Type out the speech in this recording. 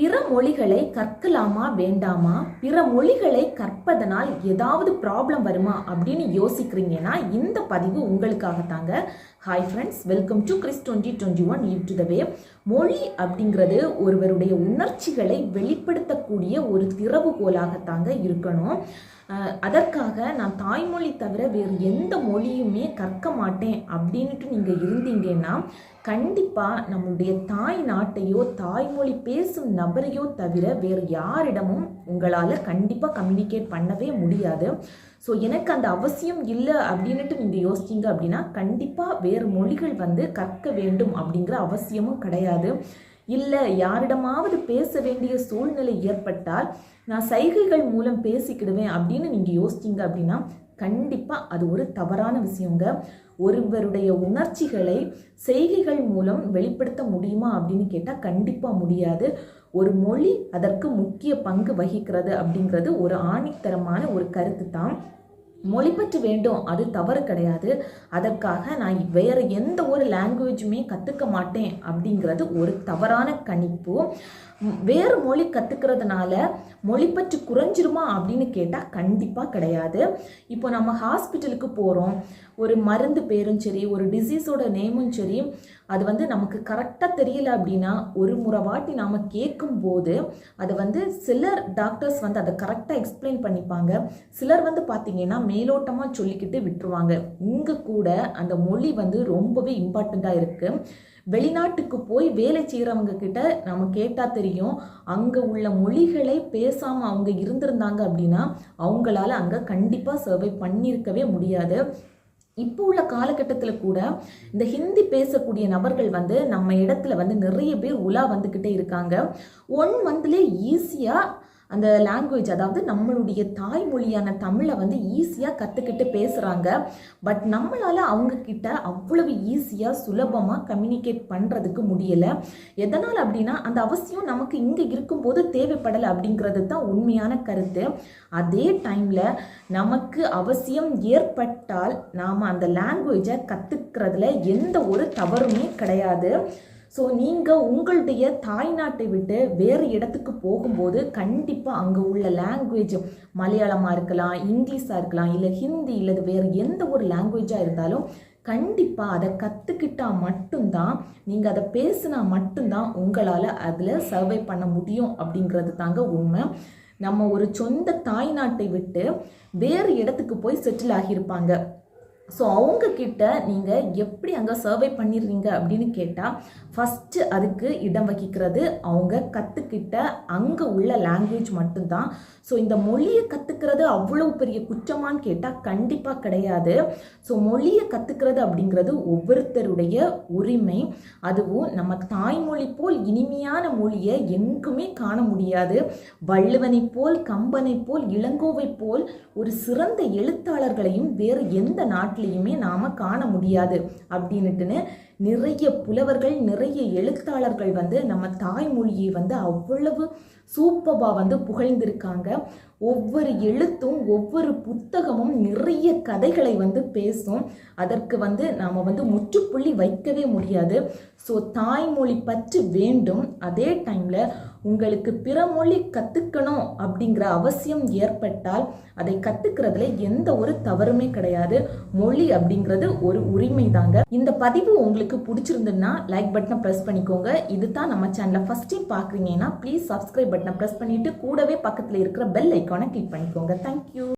பிற மொழிகளை கற்கலாமா வேண்டாமா? பிற மொழிகளை கற்பதனால் ஏதாவது ப்ராப்ளம் வருமா அப்படின்னு யோசிக்கிறீங்கன்னா இந்த பதிவு உங்களுக்காக தாங்க hi friends welcome to Chris twenty twenty one leave to the way மொழி அப்படிங்கிறது ஒருவருடைய உணர்ச்சிகளை வெளிப்படுத்தக்கூடிய ஒரு திறவுகோலாகத்தாங்க இருக்கணும். அதற்காக நான் தாய்மொழி தவிர வேறு எந்த மொழியுமே கற்க மாட்டேன் அப்படின்ட்டு நீங்கள் இருந்தீங்கன்னா கண்டிப்பாக நம்முடைய தாய் நாட்டையோ தாய்மொழி பேசும் நபரையோ தவிர வேறு யாரிடமும் உங்களால் கண்டிப்பாக கம்யூனிகேட் பண்ணவே முடியாது. ஸோ எனக்கு அந்த அவசியம் இல்லை அப்படின்னுட்டு நீங்கள் யோசிச்சிங்க அப்படின்னா கண்டிப்பாக வேறு மொழிகள் வந்து கற்க வேண்டும் அப்படிங்கிற அவசியமும் கிடையாது. இல்லை யாரிடமாவது பேச வேண்டிய சூழ்நிலை ஏற்பட்டால் நான் சைகைகள் மூலம் பேசிக்கிடுவேன் அப்படின்னு நீங்கள் யோசிச்சிங்க அப்படின்னா கண்டிப்பாக அது ஒரு தவறான விஷயங்க. ஒருவருடைய உணர்ச்சிகளை செய்கைகள் மூலம் வெளிப்படுத்த முடியுமா அப்படின்னு கேட்டால் கண்டிப்பாக முடியாது. ஒரு மொழி அதற்கு முக்கிய பங்கு வகிக்கிறது அப்படிங்கிறது ஒரு ஆணித்தரமான ஒரு கருத்து தான் மொழிபெற்று வேண்டும். அது தவறு கிடையாது. அதற்காக நான் வேறு எந்த ஒரு லாங்குவேஜுமே கற்றுக்க மாட்டேன் அப்படிங்கிறது ஒரு தவறான கணிப்பு. வேறு மொழி கற்றுக்கிறதுனால மொழி பற்றி குறைஞ்சிருமா அப்படின்னு கேட்டால் கண்டிப்பாக கிடையாது. இப்போ நம்ம ஹாஸ்பிட்டலுக்கு போகிறோம் ஒரு மருந்து பேரும் சரி ஒரு டிசீஸோட நேமும் சரி அது வந்து நமக்கு கரெக்டாக தெரியல அப்படின்னா ஒரு முறை வாட்டி நாம் கேட்கும்போது அதை வந்து சிலர் டாக்டர்ஸ் வந்து அதை கரெக்டாக எக்ஸ்பிளைன் பண்ணிப்பாங்க. சிலர் வந்து பார்த்தீங்கன்னா மேலோட்டமாக சொல்லிக்கிட்டு விட்டுருவாங்க. இங்கே கூட அந்த மொழி வந்து ரொம்பவே இம்பார்ட்டண்ட்டாக இருக்குது வெளிநாட்டுக்கு போய் வேலை செய்கிறவங்க கிட்ட நம்ம கேட்டால் தெரியும் அங்கே உள்ள மொழிகளை பேசாமல் அவங்க இருந்திருந்தாங்க அப்படின்னா அவங்களால அங்கே கண்டிப்பாக சர்வை பண்ணியிருக்கவே முடியாது. இப்போ உள்ள காலகட்டத்தில் கூட இந்த ஹிந்தி பேசக்கூடிய நபர்கள் வந்து நம்ம இடத்துல வந்து நிறைய பேர் உலா வந்துக்கிட்டே இருக்காங்க. ஒன் மந்த்லேயே ஈஸியாக அந்த லாங்குவேஜ் அதாவது நம்மளுடைய தாய்மொழியான தமிழை வந்து ஈஸியாக கற்றுக்கிட்டு பேசுகிறாங்க பட் நம்மளால் அவங்கக்கிட்ட அவ்வளவு ஈஸியாக சுலபமாக கம்யூனிகேட் பண்ணுறதுக்கு முடியலை. எதனால் அப்படின்னா அந்த அவசியம் நமக்கு இங்கே இருக்கும்போது தேவைப்படலை அப்படிங்கிறது தான் உண்மையான கருத்து. அதே டைமில் நமக்கு அவசியம் ஏற்பட்டால் நாம் அந்த லாங்குவேஜை கற்றுக்கிறதுல எந்த ஒரு தவறுமே கிடையாது. ஸோ நீங்கள் உங்களுடைய தாய்நாட்டை விட்டு வேறு இடத்துக்கு போகும்போது கண்டிப்பாக அங்கே உள்ள லாங்குவேஜ் மலையாளமாக இருக்கலாம் இங்கிலீஷாக இருக்கலாம் இல்லை ஹிந்தி இல்லை வேறு எந்த ஒரு லாங்குவேஜாக இருந்தாலும் கண்டிப்பாக அதை கற்றுக்கிட்டா மட்டும்தான் நீங்கள் அதை பேசினா மட்டும்தான் உங்களால் அதில் சர்வை பண்ண முடியும் அப்படிங்கிறது தாங்க உண்மை. நம்ம ஒரு சொந்த தாய்நாட்டை விட்டு வேறு இடத்துக்கு போய் செட்டில் ஆகியிருப்பாங்க. ஸோ அவங்க கிட்ட நீங்கள் எப்படி அங்கே சர்வை பண்ணிடுறீங்க அப்படின்னு கேட்டால் ஃபஸ்ட்டு அதுக்கு இடம் வகிக்கிறது அவங்க கற்றுக்கிட்ட அங்கே உள்ள லாங்குவேஜ் மட்டும்தான். ஸோ இந்த மொழியை கற்றுக்கிறது அவ்வளோ பெரிய குற்றமான்னு கேட்டால் கண்டிப்பாக கிடையாது. ஸோ மொழியை கற்றுக்கிறது அப்படிங்கிறது ஒவ்வொருத்தருடைய உரிமை. அதுவும் நம்ம தாய்மொழி போல் இனிமையான மொழியை எங்குமே காண முடியாது. வள்ளுவனை போல் கம்பனை போல் இளங்கோவை போல் ஒரு சிறந்த எழுத்தாளர்களையும் வேறு எந்த நாட்டில் நாட்டிலையுமே நாம் காண முடியாது அப்படின்ட்டுன்னு நிறைய புலவர்கள் நிறைய எழுத்தாளர்கள் வந்து நம்ம தாய்மொழியை வந்து அவ்வளவு சூப்பராக வந்து புகழ்ந்திருக்காங்க. ஒவ்வொரு எழுத்தும் ஒவ்வொரு புத்தகமும் நிறைய கதைகளை வந்து பேசும். அதற்கு வந்து நாம் வந்து முற்றுப்புள்ளி வைக்கவே முடியாது. ஸோ தாய்மொழி பற்றி வேண்டும். அதே டைமில் உங்களுக்கு பிற மொழி கற்றுக்கணும் அப்படிங்கிற அவசியம் ஏற்பட்டால் அதை கற்றுக்கிறதுல எந்த ஒரு தவறுமே கிடையாது. மொழி அப்படிங்கிறது ஒரு உரிமை தாங்க. இந்த பதிவு உங்களுக்கு பிடிச்சிருந்துன்னா லைக் பட்டனை ப்ரெஸ் பண்ணிக்கோங்க. இது தான் நம்ம சேனலை ஃபஸ்ட் டைம் பார்க்குறீங்கன்னா ப்ளீஸ் சப்ஸ்கிரைப் பட்டனை ப்ரெஸ் பண்ணிட்டு கூடவே பக்கத்தில் இருக்கிற பெல் ஐக்கானை கிளிக் பண்ணிக்கோங்க. Thank you you.